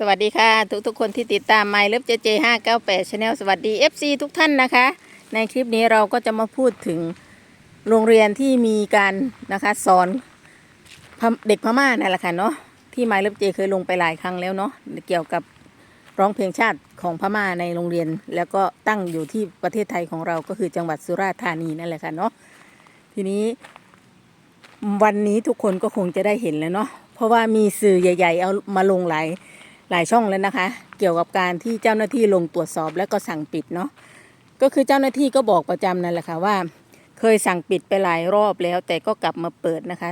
สวัสดีค่ะ ทุกทุกคนที่ติดตาม My Love JJ 598 Channel สวัสดี FC ทุกท่านนะคะ ในคลิปนี้เราก็จะมาพูดถึงโรงเรียนที่มีการนะคะสอนเด็กพม่านั่นแหละค่ะเนาะที่ My Love J เคยลงไปหลายครั้งแล้วเนาะเกี่ยวกับร้องเพลงชาติของพม่าในโรงเรียน แล้วก็ตั้งอยู่ที่ประเทศไทยของเราก็คือจังหวัดสุราษฎร์ธานีนั่นแหละค่ะเนาะทีนี้ วันนี้ทุกคนก็คงจะได้เห็นแล้วเนาะเพราะว่ามีสื่อใหญ่ ๆ เอามาลงหลาย หลายช่องแล้วนะคะ เกี่ยวกับการที่เจ้าหน้าที่ลงตรวจสอบแล้วก็สั่งปิดเนาะก็คือเจ้าหน้าที่ก็บอกประจำนั่นแหละค่ะว่า เคยสั่งปิดไปหลายรอบแล้ว แต่ก็กลับมาเปิดนะคะ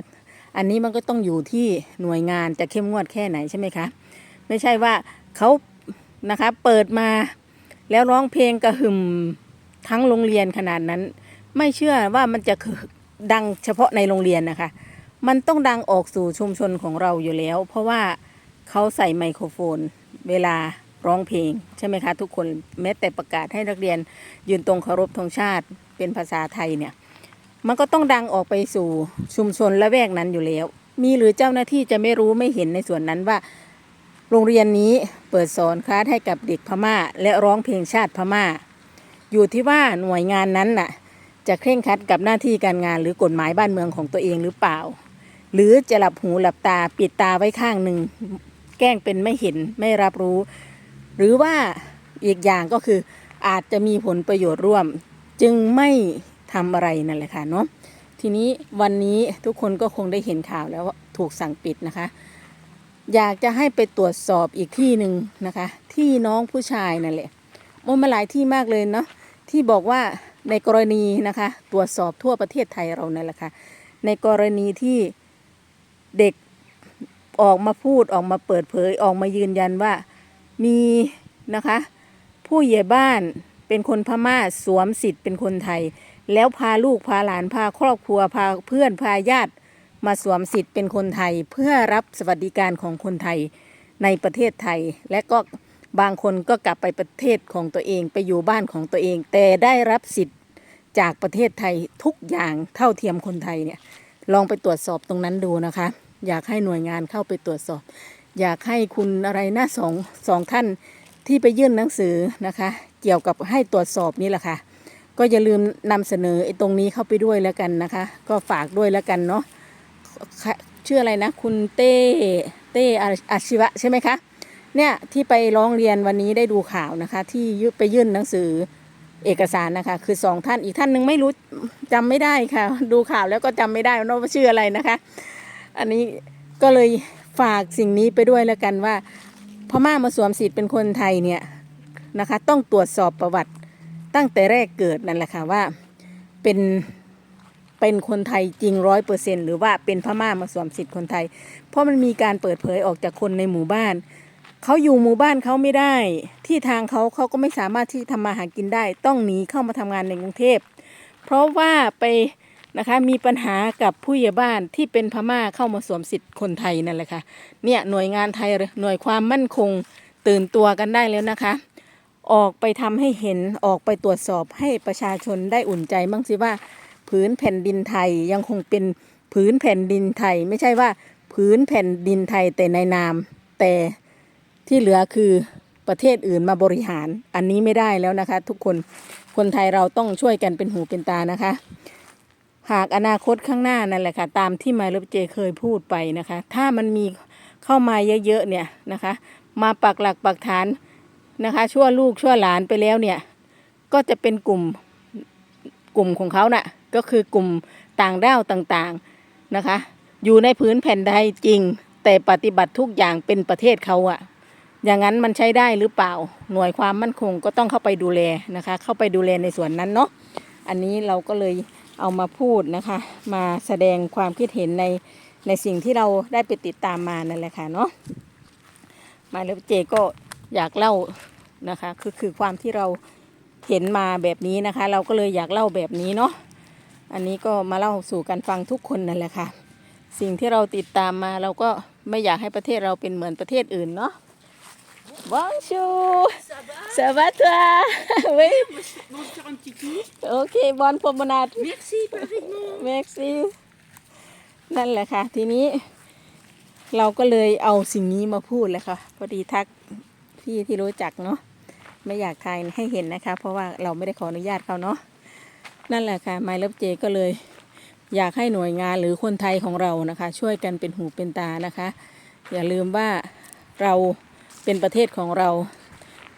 อันนี้มันก็ต้องอยู่ที่หน่วยงานจะเข้มงวดแค่ไหนใช่ไหมคะไม่ใช่ว่าเขานะคะเปิดมาแล้วร้องเพลงกระหึ่มทั้งโรงเรียนขนาดนั้น ไม่เชื่อว่ามันจะดังเฉพาะในโรงเรียนนะคะ มันต้องดังออกสู่ชุมชนของเราอยู่แล้ว เพราะว่า เขาใส่ไมโครโฟน เวลาร้องเพลง ใช่ไหมคะ ทุกคนแม้แต่ประกาศให้นักเรียน ยืนตรงเคารพธงชาติเป็นภาษาไทยเนี่ย มันก็ต้องดังออกไปสู่ชุมชนละแวกนั้นอยู่แล้ว มีหรือเจ้าหน้าที่จะไม่รู้ไม่เห็นในส่วนนั้นว่า โรงเรียนนี้เปิดสอนคลาสให้กับเด็กพม่า และร้องเพลงชาติพม่า อยู่ที่ว่าหน่วยงานนั้นน่ะ จะเคร่งครัดกับหน้าที่การงานหรือกฎหมายบ้านเมืองของตัวเองหรือเปล่า หรือจะหลับหูหลับตาปิดตาไว้ข้างหนึ่ง แกล้งเป็นไม่เห็นไม่รับรู้ หรือว่าอีกอย่างก็คืออาจจะมีผลประโยชน์ร่วม จึงไม่ทำอะไรนั่นแหละค่ะเนาะทีนี้วันนี้ทุกคนก็คงได้เห็นข่าวแล้วว่าถูกสั่งปิดนะคะ อยากจะให้ไปตรวจสอบอีกที่หนึ่งนะคะ ที่น้องผู้ชายนั่นแหละมันมาหลายที่มากเลยเนาะที่บอกว่าในกรณีนะคะ ตรวจสอบทั่วประเทศไทยเรานั่นแหละค่ะในกรณีที่เด็ก ออกมาพูดออกมาเปิดเผยออกมายืนยันว่า มีนะคะ ผู้ใหญ่บ้านเป็นคนพม่าสวมสิทธิ์เป็นคนไทย แล้วพาลูกพาหลานพาครอบครัวพาเพื่อนพาญาติมาสวมสิทธิ์เป็นคนไทย เพื่อรับสวัสดิการของคนไทยในประเทศไทย และก็บางคนก็กลับไปประเทศของตัวเองไปอยู่บ้านของตัวเอง แต่ได้รับสิทธิ์จากประเทศไทยทุกอย่างเท่าเทียมคนไทยเนี่ยลองไปตรวจสอบตรงนั้นดูนะคะ อยากให้หน่วยงานเข้าไปตรวจสอบ อยากให้คุณอะไรนะสองสองท่านที่ไปยื่นหนังสือนะคะ เกี่ยวกับให้ตรวจสอบนี่แหละค่ะ ก็อย่าลืมนำเสนอไอ้ตรงนี้เข้าไปด้วยแล้วกันนะคะ ก็ฝากด้วยแล้วกันเนาะชื่ออะไรนะ คุณเต้เต้อาชีวะใช่ไหมคะเนี่ยที่ไปร้องเรียนวันนี้ได้ดูข่าวนะคะ ที่ยไปยื่นหนังสือเอกสารนะคะ คือสองท่านอีกท่านหนึ่งไม่รู้จำไม่ได้ค่ะ ดูข่าวแล้วก็จำไม่ได้ว่าชื่ออะไรนะคะ อันนี้ก็เลยฝากสิ่งนี้ไปด้วยแล้วกันว่าพม่ามาสวมสิทธิ์เป็นคนไทยเนี่ยนะคะ ต้องตรวจสอบประวัติตั้งแต่แรกเกิดนั่นแหละค่ะว่าเป็นเป็นคนไทยจริงร้อยเปอร์เซ็นหรือว่าเป็นพม่ามาสวมสิทธิ์คนไทย เพราะมันมีการเปิดเผยออกจากคนในหมู่บ้านเขาอยู่หมู่บ้านเขาไม่ได้ ที่ทางเขาเขาก็ไม่สามารถที่ทำมาหากินได้ ต้องหนีเข้ามาทำงานในกรุงเทพ เพราะว่าไป นะคะ มีปัญหากับผู้ใหญ่บ้านที่เป็นพม่าเข้ามาสวมสิทธิ์คนไทยนั่นแหละค่ะเนี่ยหน่วยงานไทยหน่วยความมั่นคงตื่นตัวกันได้แล้วนะคะ ออกไปทำให้เห็นออกไปตรวจสอบให้ประชาชนได้อุ่นใจบ้างสิว่าผืนแผ่นดินไทยยังคงเป็นผืนแผ่นดินไทย ไม่ใช่ว่าผืนแผ่นดินไทยแต่ในนาม แต่ที่เหลือคือประเทศอื่นมาบริหาร อันนี้ไม่ได้แล้วนะคะ ทุกคนคนไทยเราต้องช่วยกันเป็นหูเป็นตานะคะ หากอนาคตข้างหน้านั่นแหละค่ะ ตามที่มาลบเจเคยพูดไปนะคะ ถ้ามันมีเข้ามาเยอะๆเนี่ยนะคะ มาปักหลักปักฐานนะคะ ชั่วลูกชั่วหลานไปแล้วเนี่ย ก็จะเป็นกลุ่มกลุ่มของเขาน่ะก็คือกลุ่มต่างด้าวต่างๆนะคะ อยู่ในพื้นแผ่นใดจริง แต่ปฏิบัติทุกอย่างเป็นประเทศเขาอะอย่างนั้นมันใช้ได้หรือเปล่า หน่วยความมั่นคงก็ต้องเข้าไปดูแลนะคะ เข้าไปดูแลในส่วนนั้นเนาะอันนี้เราก็เลย เอามาพูดนะคะ มาแสดงความคิดเห็นในในสิ่งที่เราได้ไปติดตามมานั่นแหละค่ะเนาะมาแล้วเจก็อยากเล่านะคะคือคือความที่เราเห็นมาแบบนี้นะคะ เราก็เลยอยากเล่าแบบนี้เนาะอันนี้ก็มาเล่าสู่กันฟังทุกคนนั่นแหละค่ะ สิ่งที่เราติดตามมาเราก็ไม่อยากให้ประเทศเราเป็นเหมือนประเทศอื่นเนาะ Bonjour Ça va ça va toi oui On va faire un petit tour. ok bonne promenade Merci, pareillement. merci นั่นแหละค่ะ ทีนี้ เราก็เลยเอาสิ่งนี้มาพูดเลยค่ะ พอดีทักพี่ที่รู้จักเนาะ ไม่อยากทายให้เห็นนะคะ เพราะว่าเราไม่ได้ขออนุญาตเขาเนาะ นั่นแหละค่ะ My Love J ก็เลย อยากให้หน่วยงานหรือคนไทยของเรานะคะ ช่วยกันเป็นหูเป็นตานะคะ อย่าลืมว่าเรา เป็นประเทศของเรา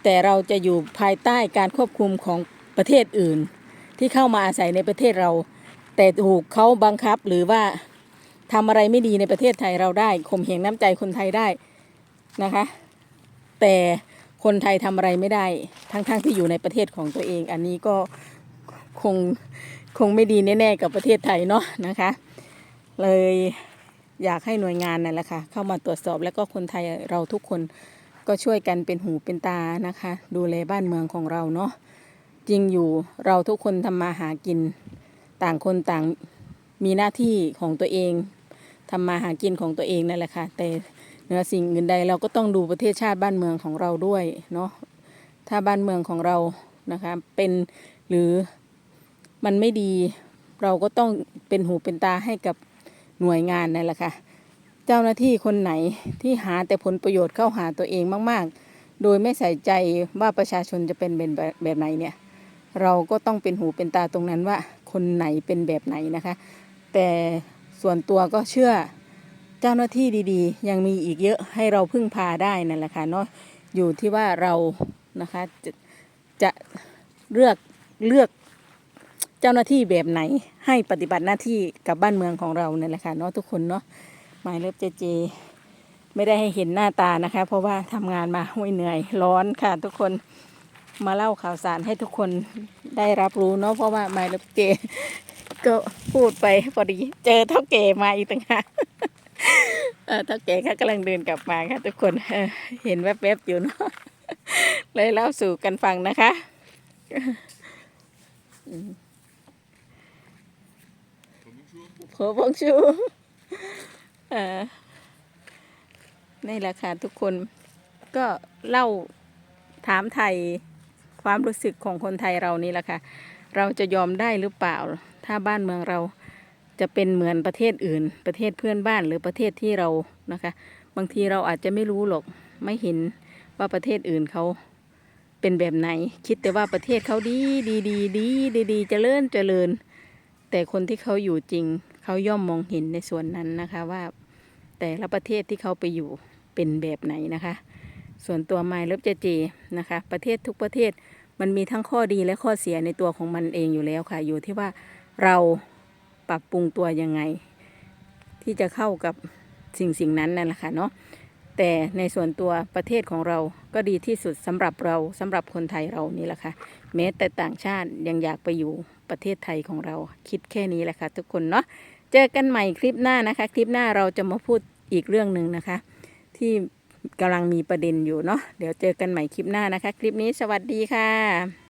แต่เราจะอยู่ภายใต้การควบคุมของประเทศอื่น ที่เข้ามาอาศัยในประเทศเรา แต่ถูกเขาบังคับหรือว่าทำอะไรไม่ดีในประเทศไทยเราได้ข่มเหงน้ำใจคนไทยได้นะคะ แต่คนไทยทำอะไรไม่ได้ ทั้งๆที่อยู่ในประเทศของตัวเอง อันนี้ก็คงคงไม่ดีแน่ๆกับประเทศไทยเนาะนะคะ เลยอยากให้หน่วยงานนั่นแหละค่ะเข้ามาตรวจสอบแล้วก็คนไทยเราทุกคน ก็ช่วยกันเป็นหูเป็นตานะคะ ดูแลบ้านเมืองของเราเนาะจริงอยู่เราทุกคนทำมาหากิน ต่างคนต่างมีหน้าที่ของตัวเองทำมาหากินของตัวเองนั่นแหละค่ะ แต่เหนือสิ่งอื่นใดเราก็ต้องดูประเทศชาติบ้านเมืองของเราด้วยเนาะถ้าบ้านเมืองของเรานะคะเป็นหรือมันไม่ดี เราก็ต้องเป็นหูเป็นตาให้กับหน่วยงานนั่นแหละค่ะ เจ้าหน้าที่คนไหนที่หาแต่ผลประโยชน์เข้าหาตัวเองมาก ๆ โดยไม่ใส่ใจว่าประชาชนจะเป็นแบบไหนเนี่ย เราก็ต้องเป็นหูเป็นตาตรงนั้นว่าคนไหนเป็นแบบไหนนะคะ แต่ส่วนตัวก็เชื่อเจ้าหน้าที่ดีๆ ยังมีอีกเยอะให้เราพึ่งพาได้นั่นแหละค่ะเนาะอยู่ที่ว่าเรานะคะจะจะเลือกเลือกเจ้าหน้าที่แบบไหนให้ปฏิบัติหน้าที่กับบ้านเมืองของเรานั่นแหละค่ะเนาะทุกคนเนาะ หมายเล็บเจเจ ไม่ได้ให้เห็นหน้าตานะคะ เพราะว่าทำงานมาห้วยเหนื่อยร้อนค่ะ ทุกคนมาเล่าข่าวสารให้ทุกคนได้รับรู้เนาะเพราะว่าหมายเล็บเจก็พูดไปพอดีเจอเท่าแก่มาอีกต่างหากเออเท่าแก่เขากำลังเดินกลับมาค่ะ ทุกคนเห็นแวบๆอยู่เนาะเลยเล่าสู่กันฟังนะคะโผบงชูเออ นี่แหละค่ะทุกคนก็เล่าถามไทยความรู้สึกของคนไทยเรานี่แหละค่ะ เราจะยอมได้หรือเปล่า ถ้าบ้านเมืองเราจะเป็นเหมือนประเทศอื่น ประเทศเพื่อนบ้านหรือประเทศที่เรานะคะ บางทีเราอาจจะไม่รู้หรอกไม่เห็นว่าประเทศอื่นเขาเป็นแบบไหน คิดแต่ว่าประเทศเขาดีดีดีดีดีดีเจริญเจริญ แต่คนที่เขาอยู่จริง เขาย่อมมองเห็นในส่วนนั้นนะคะว่า แต่ละประเทศที่เขาไปอยู่เป็นแบบไหนนะคะ ส่วนตัวไมล์เลิฟเจเจนะคะ ประเทศทุกประเทศมันมีทั้งข้อดีและข้อเสียในตัวของมันเองอยู่แล้วค่ะ อยู่ที่ว่าเราปรับปรุงตัวยังไง ที่จะเข้ากับสิ่งสิ่งนั้นนั่นแหละค่ะเนาะแต่ในส่วนตัวประเทศของเราก็ดีที่สุดสำหรับเราสำหรับคนไทยเรานี่แหละค่ะ แม้แต่ต่างชาติยังอยากไปอยู่ประเทศไทยของเราคิดแค่นี้แหละค่ะทุกคนเนาะเจอกันใหม่คลิปหน้านะคะ คลิปหน้าเราจะมาพูดอีกเรื่องหนึ่งนะคะ ที่กำลังมีประเด็นอยู่เนาะเดี๋ยวเจอกันใหม่คลิปหน้านะคะ คลิปนี้สวัสดีค่ะ